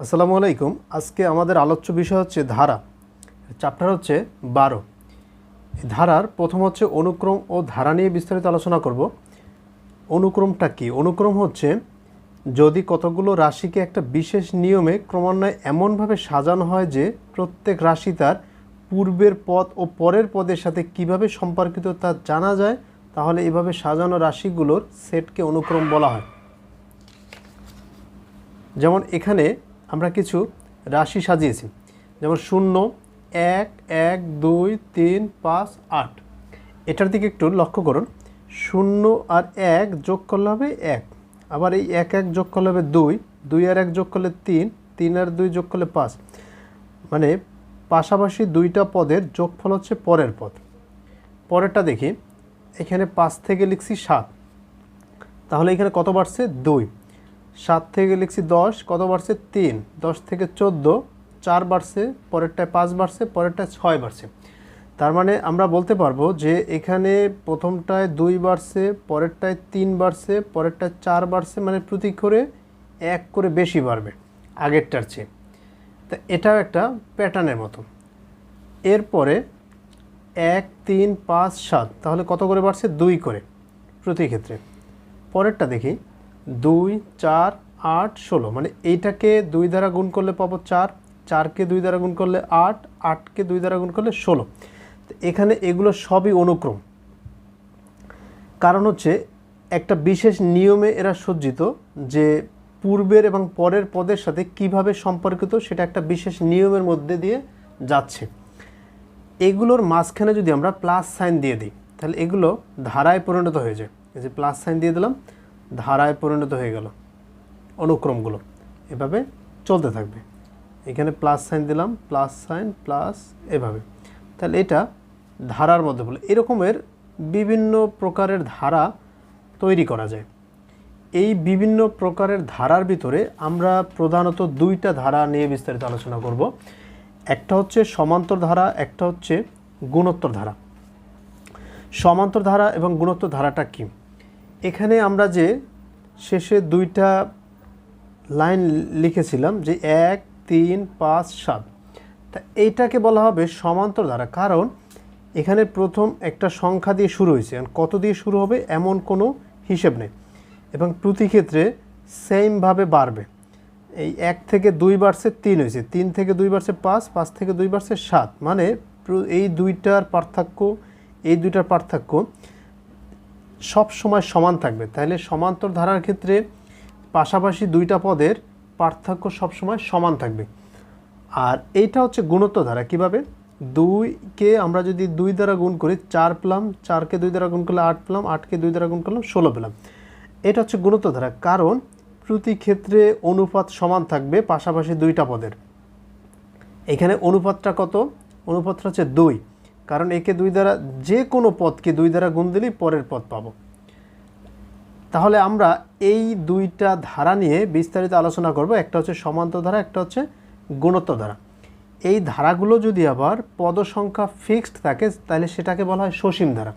আসসালামু আলাইকুম। আজকে আমাদের আলোচ্য বিষয় হচ্ছে ধারা। চ্যাপ্টার হচ্ছে বারো। ধারার প্রথম হচ্ছে অনুক্রম ও ধারা নিয়ে বিস্তারিত আলোচনা করব। অনুক্রমটা কি? অনুক্রম হচ্ছে যদি কতগুলো রাশিকে একটা বিশেষ নিয়মে ক্রমান্বয়ে এমনভাবে সাজানো হয় যে প্রত্যেক রাশি তার পূর্বের পদ ও পরের পদের সাথে কীভাবে সম্পর্কিত তা জানা যায়, তাহলে এভাবে সাজানো রাশিগুলোর সেটকে অনুক্রম বলা হয়। যেমন এখানে আমরা কিছু রাশি সাজিয়েছি। যেমন শূন্য, এক এক, দুই, তিন, পাঁচ, আট। এটার দিকে একটু লক্ষ্য করুন। শূন্য আর এক যোগ করলে হবে এক। আবার এই এক এক যোগ করলে হবে দুই। দুই আর এক যোগ করলে তিন। তিন আর দুই যোগ করলে পাঁচ। মানে পাশাপাশি দুইটা পদের যোগফল হচ্ছে পরের পদ। পরেরটা দেখি। এখানে পাঁচ থেকে লিখছি সাত। তাহলে এখানে কত বাড়ছে? দুই। সাত থেকে লিখছি দশ, কত বাড়ছে? তিন। দশ থেকে চোদ্দ, চার বাড়ছে, পরেরটায় পাঁচ বাড়ছে, পরেরটায় ছয় বাড়ছে। তার মানে আমরা বলতে পারব যে এখানে প্রথমটায় দুই বাড়ছে, পরেরটায় তিন বাড়ছে, পরেরটায় চার বাড়ছে মানে প্রতি করে এক করে বেশি বাড়বে আগেরটার চেয়ে। তা এটাও একটা প্যাটার্নের মতো। এরপরে এক, তিন, পাঁচ, সাত, তাহলে কত করে বাড়ছে? দুই করে প্রতি ক্ষেত্রে। পরেরটা দেখি। দুই, চার, আট, ষোলো। মানে এইটাকে দুই দ্বারা গুণ করলে পাবো চার, চারকে দুই দ্বারা গুণ করলে আট, আটকে দুই দ্বারা গুণ করলে ষোলো। তো এখানে এগুলো সবই অনুক্রম। কারণ হচ্ছে একটা বিশেষ নিয়মে এরা সজ্জিত যে পূর্বের এবং পরের পদের সাথে কীভাবে সম্পর্কিত সেটা একটা বিশেষ নিয়মের মধ্যে দিয়ে যাচ্ছে। এগুলোর মাঝখানে যদি আমরা প্লাস সাইন দিয়ে দিই, তাহলে এগুলো ধারায় পরিণত হয়ে যায়। এই যে প্লাস সাইন দিয়ে দিলাম ধারায় পরিণত হয়ে গেল। অনুক্রমগুলো এভাবে চলতে থাকবে। এখানে প্লাস সাইন দিলাম প্লাস সাইন প্লাস এভাবে। তাহলে এটা ধারার মধ্যে বলে, এরকমের বিভিন্ন প্রকারের ধারা তৈরি করা যায়। এই বিভিন্ন প্রকারের ধারার ভিতরে আমরা প্রধানত দুইটা ধারা নিয়ে বিস্তারিত আলোচনা করব। একটা হচ্ছে সমান্তর ধারা, একটা হচ্ছে গুণোত্তর ধারা। সমান্তর ধারা এবং গুণোত্তর ধারাটা কী? এখানে আমরা যে শেষে দুইটা লাইন লিখেছিলাম যে এক, তিন, পাঁচ, সাত। তা এইটাকে বলা হবে সমান্তর ধারা কারণ এখানে প্রথম একটা সংখ্যা দিয়ে শুরু হয়েছে। কত দিয়ে শুরু হবে এমন কোনো হিসেব নেই। এবং প্রতি ক্ষেত্রে সেমভাবে বাড়বে। এই এক থেকে দুই বাড়ছে তিন হয়েছে। তিন থেকে দুই বাড়ছে পাঁচ পাঁচ থেকে দুই বাড়ছে সাত। মানে এই দুইটার পার্থক্য, এই দুইটার পার্থক্য সব সময় সমান থাকবে। তাহলে সমান্তর ধারার ক্ষেত্রে পাশাপাশি দুইটা পদের পার্থক্য সব সময় সমান থাকবে। আর এইটা হচ্ছে গুণত্ব ধারা। কীভাবে? দুইকে আমরা যদি দুই দ্বারা গুণ করি, চার পেলাম চারকে দুই দ্বারা গুণ করলে আট পেলাম আটকে দুই দ্বারা গুণ করলাম, ষোলো পেলাম। এটা হচ্ছে গুণত্ব ধারা। কারণ প্রতি ক্ষেত্রে অনুপাত সমান থাকবে পাশাপাশি দুইটা পদের। এখানে অনুপাতটা কত? অনুপাতটা হচ্ছে দুই। কারণ একে দুই দ্বারা যে কোনো পদকে দুই দ্বারা গুণ দিলেই পরের পদ পাবো। তাহলে আমরা এই দুইটা ধারা নিয়ে বিস্তারিত আলোচনা করব। একটা হচ্ছে সমান্তর ধারা, একটা হচ্ছে গুণত্ব ধারা। এই ধারাগুলো যদি আবার পদ সংখ্যা ফিক্সড থাকে, তাহলে সেটাকে বলা হয় সসীম ধারা।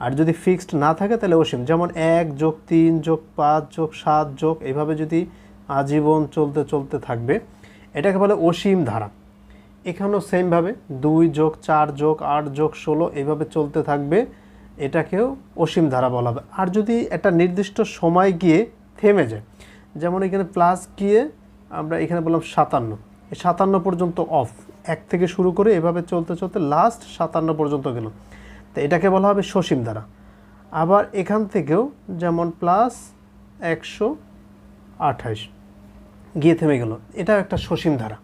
আর যদি ফিক্সড না থাকে, তাহলে অসীম। যেমন এক যোগ তিন যোগ পাঁচ যোগ সাত যোগ, এভাবে যদি আজীবন চলতে চলতে থাকবে, এটাকে বলে অসীম ধারা। এখানেও সেমভাবে দুই যোগ চার যোগ আট যোগ ষোলো এইভাবে চলতে থাকবে। এটাকেও অসীম ধারা বলা হবে। আর যদি একটা নির্দিষ্ট সময় গিয়ে থেমে যায়, যেমন এখানে প্লাস গিয়ে আমরা এখানে বললাম সাতান্ন। সাতান্ন পর্যন্ত অফ এক থেকে শুরু করে এভাবে চলতে চলতে লাস্ট সাতান্ন পর্যন্ত গেল। তো এটাকে বলা হবে সসীম ধারা। আবার এখান থেকেও যেমন প্লাস একশো আঠাশ গিয়ে থেমে গেল। এটাও একটা সসীম ধারা।